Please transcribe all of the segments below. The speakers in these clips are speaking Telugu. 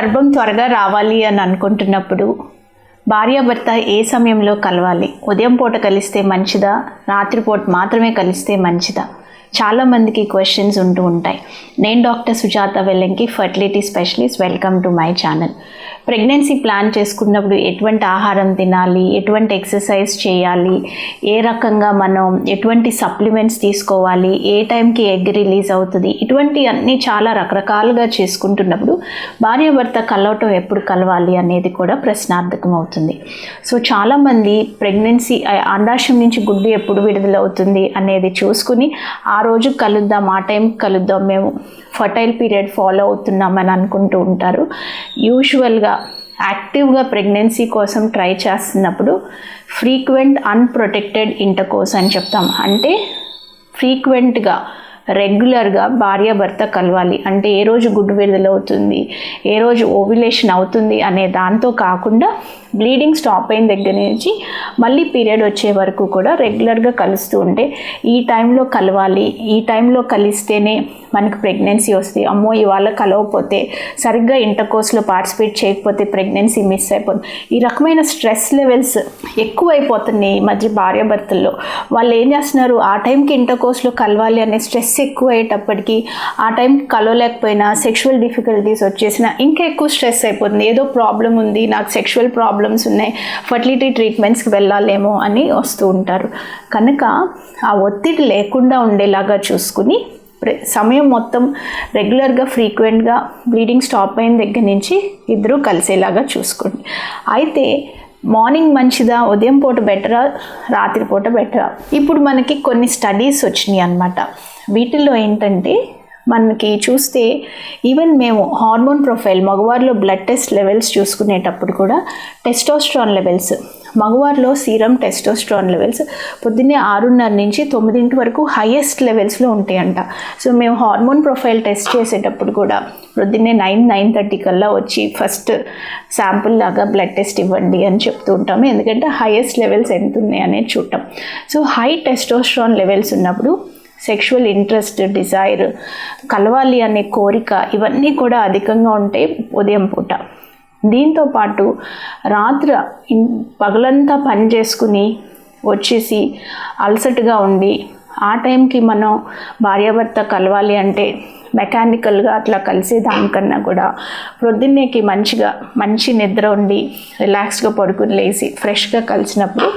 గర్భం త్వరగా రావాలి అని అనుకుంటున్నప్పుడు భార్యాభర్త ఏ సమయంలో కలవాలి? ఉదయం పూట కలిస్తే మంచిదా? రాత్రిపూట మాత్రమే కలిస్తే మంచిదా? చాలామందికి క్వశ్చన్స్ ఉంటూ ఉంటాయి. నేను doctor Sujatha Vellanki fertility specialist welcome to my channel pregnancy plan చేసుకున్నప్పుడు ఎటువంటి ఆహారం తినాలి ఎటువంటి ఎక్సర్సైజ్ చేయాలి ఏ రకంగా మనం ఎటువంటి సప్లిమెంట్స్ తీసుకోవాలి ఏ టైంకి ఎగ్ రిలీజ్ అవుతుంది ఇటువంటి అన్నీ చాలా రకరకాలుగా చేసుకుంటున్నప్పుడు భార్యాభర్త కలవటం ఎప్పుడు కలవాలి అనేది కూడా ప్రశ్నార్థకం అవుతుంది. సో చాలామంది ప్రెగ్నెన్సీ అండాశయం నుంచి గుడ్డు ఎప్పుడు విడుదలవుతుంది అనేది చూసుకుని ఆ రోజు కలుద్దాం ఆ టైంకి కలుద్దాం మేము ఫర్టైల్ పీరియడ్ ఫాలో అవుతున్నామని అనుకుంటూ ఉంటారు. యూజువల్గా యాక్టివ్గా ప్రెగ్నెన్సీ కోసం ట్రై చేస్తున్నప్పుడు ఫ్రీక్వెంట్ అన్ప్రొటెక్టెడ్ ఇంటర్కోర్స్ అని చెప్తాం. అంటే ఫ్రీక్వెంట్గా రెగ్యులర్గా భార్యాభర్త కలవాలి. అంటే ఏ రోజు గుడ్డు విడుదల అవుతుంది ఏ రోజు ఓవిలేషన్ అవుతుంది అనే దాంతో కాకుండా బ్లీడింగ్ స్టాప్ అయిన దగ్గర నుంచి మళ్ళీ పీరియడ్ వచ్చే వరకు కూడా రెగ్యులర్గా కలుస్తూ ఉంటే ఈ టైంలో కలవాలి ఈ టైంలో కలిస్తేనే మనకు ప్రెగ్నెన్సీ వస్తుంది. అమ్మో ఇవాళ కలవకపోతే సరిగ్గా ఇంటర్ కోర్స్లో పార్టిసిపేట్ చేయకపోతే ప్రెగ్నెన్సీ మిస్ అయిపోతుంది. ఈ రకమైన స్ట్రెస్ లెవెల్స్ ఎక్కువైపోతున్నాయి ఈ మధ్య భార్యాభర్తల్లో. వాళ్ళు ఏం చేస్తున్నారు? ఆ టైంకి ఇంటర్ కోర్స్లో కలవాలి అనే స్ట్రెస్ ఎక్కువ అయ్యేటప్పటికి ఆ టైంకి కలవలేకపోయినా సెక్షువల్ డిఫికల్టీస్ వచ్చేసినా ఇంకా ఎక్కువ స్ట్రెస్ అయిపోతుంది. ఏదో ప్రాబ్లం ఉంది నాకు సెక్షువల్ ప్రాబ్లమ్స్ ఉన్నాయి. ఫర్టిలిటీ ట్రీట్మెంట్స్కి వెళ్ళాలేమో అని వస్తూ ఉంటారు. కనుక ఆ ఒత్తిడి లేకుండా ఉండేలాగా చూసుకుని సమయం మొత్తం రెగ్యులర్గా ఫ్రీక్వెంట్గా బ్లీడింగ్ స్టాప్ అయిన దగ్గర నుంచి ఇద్దరూ కలిసేలాగా చూసుకోండి. అయితే మార్నింగ్ మంచిదా? ఉదయం పూట బెటరా రాత్రి పూట బెటరా ఇప్పుడు మనకి కొన్ని స్టడీస్ వచ్చినాయి అన్నమాట. వీటిల్లో ఏంటంటే మనకి చూస్తే ఈవెన్ మేము హార్మోన్ ప్రొఫైల్ మగవారిలో బ్లడ్ టెస్ట్ లెవెల్స్ చూసుకునేటప్పుడు కూడా టెస్టోస్ట్రాన్ లెవెల్స్ మగవారిలో సీరం టెస్టోస్ట్రాన్ లెవెల్స్ పొద్దున్నే ఆరున్నర నుంచి తొమ్మిదింటి వరకు హైయెస్ట్ లెవెల్స్లో ఉంటాయంట. సో మేము హార్మోన్ ప్రొఫైల్ టెస్ట్ చేసేటప్పుడు కూడా పొద్దున్నే నైన్ నైన్ థర్టీ కల్లా వచ్చి ఫస్ట్ శాంపుల్ లాగా బ్లడ్ టెస్ట్ ఇవ్వండి అని చెప్తూ ఉంటాము. ఎందుకంటే హైయెస్ట్ లెవెల్స్ ఎంత ఉన్నాయి అనేది చూడటం. సో హై టెస్టోస్ట్రాన్ లెవెల్స్ ఉన్నప్పుడు సెక్షువల్ ఇంట్రెస్ట్ డిజైర్ కలవాలి అనే కోరిక ఇవన్నీ కూడా అధికంగా ఉంటాయి ఉదయం పూట. దీంతో పాటు రాత్రి ఇన్- పగలంతా పని చేసుకుని వచ్చేసి అలసటగా ఉండి ఆ టైంకి మనం భార్యాభర్త కలవాలి అంటే మెకానికల్గా అట్లా కలిసే దానికన్నా కూడా ప్రొద్దున్నేకి మంచిగా మంచి నిద్ర ఉండి రిలాక్స్గా పడుకుని లేచి ఫ్రెష్గా కలిసినప్పుడు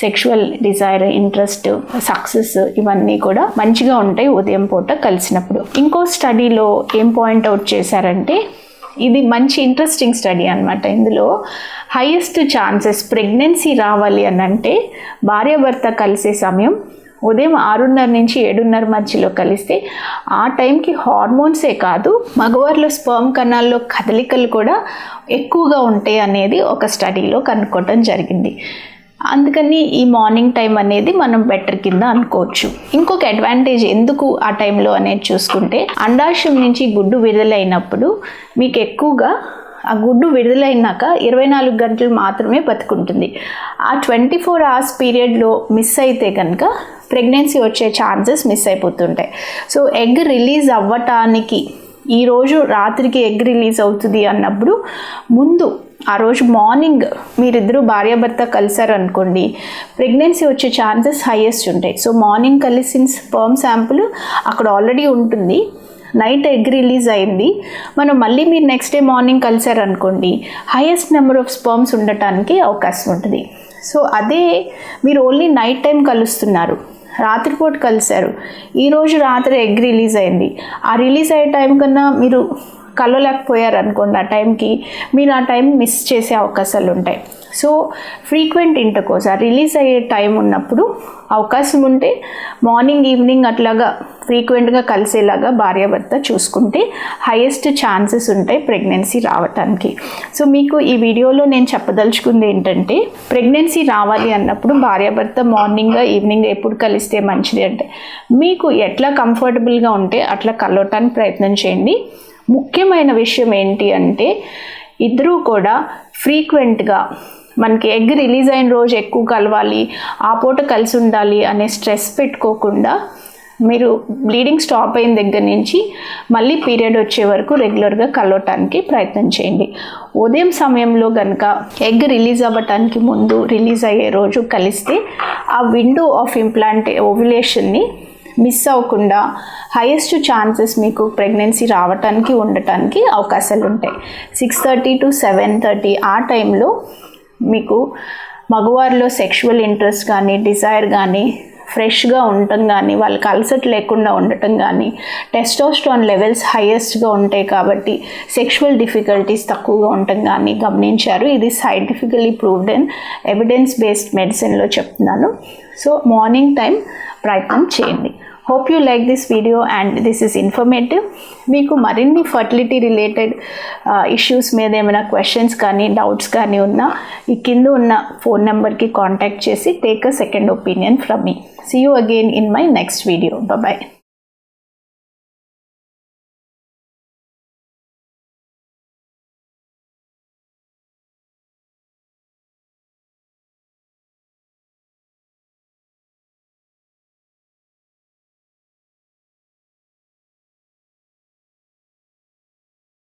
సెక్షువల్ డిజైర్ ఇంట్రెస్ట్ సక్సెస్ ఇవన్నీ కూడా మంచిగా ఉంటాయి ఉదయం పూట కలిసినప్పుడు. ఇంకో స్టడీలో ఏం పాయింట్ అవుట్ చేశారంటే ఇది మంచి ఇంట్రెస్టింగ్ స్టడీ అనమాట ఇందులో హైయెస్ట్ ఛాన్సెస్ ప్రెగ్నెన్సీ రావాలి అని అంటే భార్యాభర్త కలిసే సమయం ఉదయం ఆరున్నర నుంచి ఏడున్నర మధ్యలో కలిస్తే ఆ టైంకి హార్మోన్సే కాదు మగవారిలో స్పర్మ్ కణాల్లో కదలికలు కూడా ఎక్కువగా ఉంటాయి అనేది ఒక స్టడీలో కనుక్కోవటం జరిగింది. అందుకని ఈ మార్నింగ్ టైం అనేది మనం బెటర్ కింద అనుకోవచ్చు. ఇంకొక అడ్వాంటేజ్ ఎందుకు ఆ టైంలో అనేది చూసుకుంటే అండాశయం నుంచి గుడ్డు విడుదలైనప్పుడు మీకు ఎక్కువగా ఆ గుడ్డు విడుదలైనాక ఇరవై నాలుగు గంటలు మాత్రమే బతుకుంటుంది. ఆ ట్వంటీ ఫోర్ అవర్స్ పీరియడ్లో మిస్ అయితే కనుక ప్రెగ్నెన్సీ వచ్చే ఛాన్సెస్ మిస్ అయిపోతుంటాయి. సో ఎగ్ రిలీజ్ అవ్వటానికి ఈరోజు రాత్రికి ఎగ్ రిలీజ్ అవుతుంది అన్నప్పుడు ముందు ఆ రోజు మార్నింగ్ మీరిద్దరూ భార్యాభర్త కలిసారు అనుకోండి ప్రెగ్నెన్సీ వచ్చే ఛాన్సెస్ హైయెస్ట్ ఉంటాయి. సో మార్నింగ్ కలిసిన స్పర్మ్ శాంపుల్ అక్కడ ఆల్రెడీ ఉంటుంది. నైట్ ఎగ్ రిలీజ్ అయింది. మనం మళ్ళీ మీరు నెక్స్ట్ డే మార్నింగ్ కలిసారనుకోండి హైయెస్ట్ నెంబర్ ఆఫ్ స్పర్మ్స్ ఉండటానికి అవకాశం ఉంటుంది. సో అదే మీరు ఓన్లీ నైట్ టైం కలుస్తున్నారు. రాత్రిపూట కలిశారు. ఈరోజు రాత్రి ఎగ్ రిలీజ్ అయింది. ఆ రిలీజ్ అయ్యే టైం కన్నా మీరు కలవలేకపోయారు అనుకోండి ఆ టైంకి మీరు ఆ టైం మిస్ చేసే అవకాశాలు ఉంటాయి. సో ఫ్రీక్వెంట్ ఇంటర్కోర్స్ ఆ రిలీజ్ అయ్యే టైం ఉన్నప్పుడు అవకాశం ఉంటే మార్నింగ్ ఈవినింగ్ అట్లాగా ఫ్రీక్వెంట్గా కలిసేలాగా భార్యాభర్త చూసుకుంటే హైయెస్ట్ ఛాన్సెస్ ఉంటాయి ప్రెగ్నెన్సీ రావటానికి. సో మీకు ఈ వీడియోలో నేను చెప్పదలుచుకుంది ఏంటంటే ప్రెగ్నెన్సీ రావాలి అన్నప్పుడు భార్యాభర్త మార్నింగ్ ఈవినింగ్ ఎప్పుడు కలిస్తే మంచిది అంటే మీకు ఎట్లా కంఫర్టబుల్గా ఉంటే అట్లా కలవటానికి ప్రయత్నం చేయండి. ముఖ్యమైన విషయం ఏంటి అంటే ఇద్దరూ కూడా ఫ్రీక్వెంట్గా మనకి ఎగ్ రిలీజ్ అయిన రోజు ఎక్కువ కలవాలి ఆ పూట కలిసి ఉండాలి అనే స్ట్రెస్ పెట్టుకోకుండా మీరు బ్లీడింగ్ స్టాప్ అయిన దగ్గర నుంచి మళ్ళీ పీరియడ్ వచ్చే వరకు రెగ్యులర్గా కలవటానికి ప్రయత్నం చేయండి. ఉదయం సమయంలో కనుక ఎగ్ రిలీజ్ అవ్వటానికి ముందు రిలీజ్ అయ్యే రోజు కలిస్తే ఆ విండో ఆఫ్ ఇంప్లాంట్ ఓవ్యులేషన్ని మిస్ అవ్వకుండా హైయెస్ట్ ఛాన్సెస్ మీకు ప్రెగ్నెన్సీ రావటానికి ఉండటానికి అవకాశాలు ఉంటాయి. Six thirty to seven thirty ఆ టైంలో మీకు మగవారిలో సెక్షువల్ ఇంట్రెస్ట్ కానీ డిజైర్ కానీ ఫ్రెష్గా ఉండటం కానీ వాళ్ళకి అలసట లేకుండా ఉండటం కానీ టెస్టోస్ట్రాన్ లెవెల్స్ హైయెస్ట్గా ఉంటాయి కాబట్టి సెక్షువల్ డిఫికల్టీస్ తక్కువగా ఉండటం కానీ గమనించారు. ఇది scientifically proved and evidence based మెడిసిన్లో చెప్తున్నాను. సో మార్నింగ్ టైం ప్రయత్నం చేయండి. Hope you like this video and this is informative మీకు మరిన్ని ఫర్టిలిటీ రిలేటెడ్ ఇష్యూస్ మీద ఏమైనా క్వశ్చన్స్ కానీ డౌట్స్ కానీ ఉన్నా ఈ కింద ఉన్న ఫోన్ నెంబర్కి కాంటాక్ట్ చేసి take a second opinion from me see you again in my next video bye